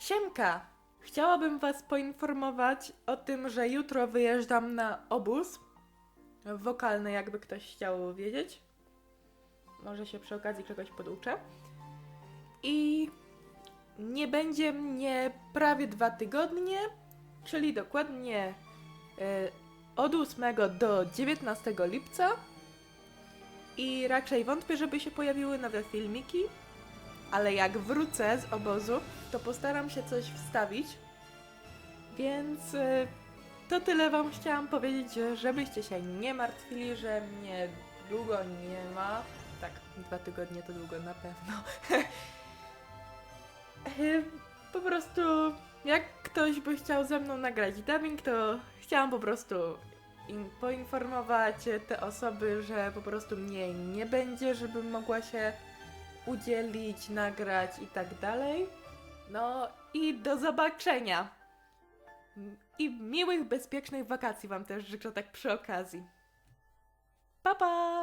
Siemka! Chciałabym Was poinformować o tym, że jutro wyjeżdżam na obóz wokalny, jakby ktoś chciał wiedzieć. Może się przy okazji czegoś poduczę. I nie będzie mnie prawie dwa tygodnie, czyli dokładnie e, od 8 do 19 lipca. I raczej wątpię, żeby się pojawiły nowe filmiki, ale jak wrócę z obozu, to postaram się coś wstawić. Więc e, to tyle Wam chciałam powiedzieć, że żebyście się nie martwili, że mnie długo nie ma. Tak, dwa tygodnie to długo na pewno. E, po prostu, jak ktoś by chciał ze mną nagrać dubbing, to chciałam po prostu in- poinformować te osoby, że po prostu mnie nie będzie, żebym mogła się udzielić, nagrać i tak dalej. No i do zobaczenia. I miłych, bezpiecznych wakacji Wam też życzę tak przy okazji. Pa pa!